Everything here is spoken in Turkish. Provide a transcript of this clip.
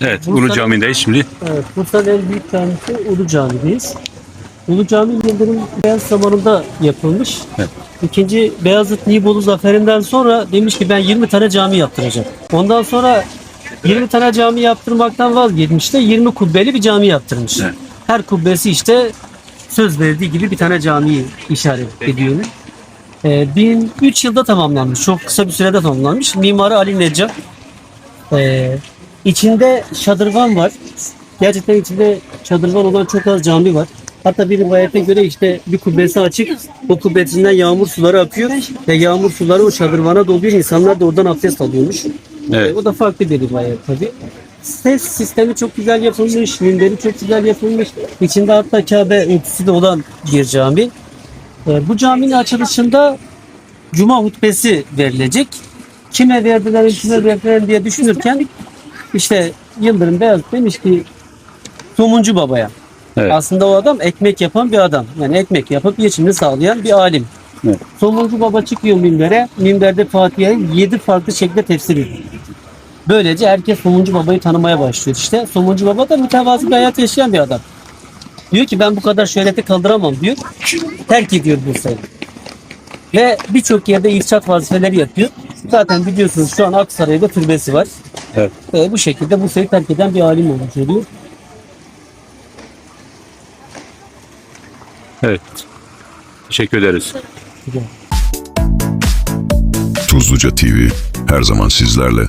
Evet, Bursa- Ulu Cami'deyiz şimdi. Evet, Bursa'nın en büyük camisi Ulu Cami'deyiz. Ulu Cami Yıldırım Beyaz zamanında yapılmış. Evet. İkinci Beyazıt Nibolu zaferinden sonra demiş ki ben 20 tane cami yaptıracağım. Ondan sonra 20 tane cami yaptırmaktan vazgeçmiş de 20 kubbeli bir cami yaptırmış. Evet. Her kubbesi işte söz verdiği gibi bir tane camiyi işaret ediyor. Ee, 1003 yılda tamamlanmış. Çok kısa bir sürede tamamlanmış. Mimarı Ali Neccar. Ee, içinde şadırvan var. Gerçekten içinde şadırvan olan çok az cami var. Hatta bir rivayete göre işte bir kubbesi açık. O kubbesinden yağmur suları akıyor. Ve yağmur suları o şadırvana doluyor. İnsanlar da oradan abdest alıyormuş. Evet. O da farklı bir rivayet tabii. Ses sistemi çok güzel yapılmış. Minberi çok güzel yapılmış. İçinde hatta Kabe ölçüsü de olan bir cami. Ee, bu caminin açılışında Cuma hutbesi verilecek. Kime verdiler, kime verdiler diye düşünürken işte Yıldırım Beyaz demiş ki Somuncu Baba'ya. Evet. Aslında o adam ekmek yapan bir adam. Yani ekmek yapıp geçimini sağlayan bir alim. Evet. Somuncu Baba çıkıyor minbere. Minberde Fatiha'yı 7 farklı şekilde tefsir ediyor. Böylece herkes Somuncu Baba'yı tanımaya başlıyor. İşte Somuncu Baba da mütevazi bir hayat yaşayan bir adam. Diyor ki ben bu kadar şöhreti kaldıramam diyor. Terk ediyor Bursa'yı. Ve birçok yerde irşat vazifeleri yapıyor. Zaten biliyorsunuz şu an Aksaray'da türbesi var. Evet. Ve bu şekilde Bursa'yı terk eden bir alim olmuş oluyor. Evet. Teşekkür ederiz. Tuzluca TV her zaman sizlerle.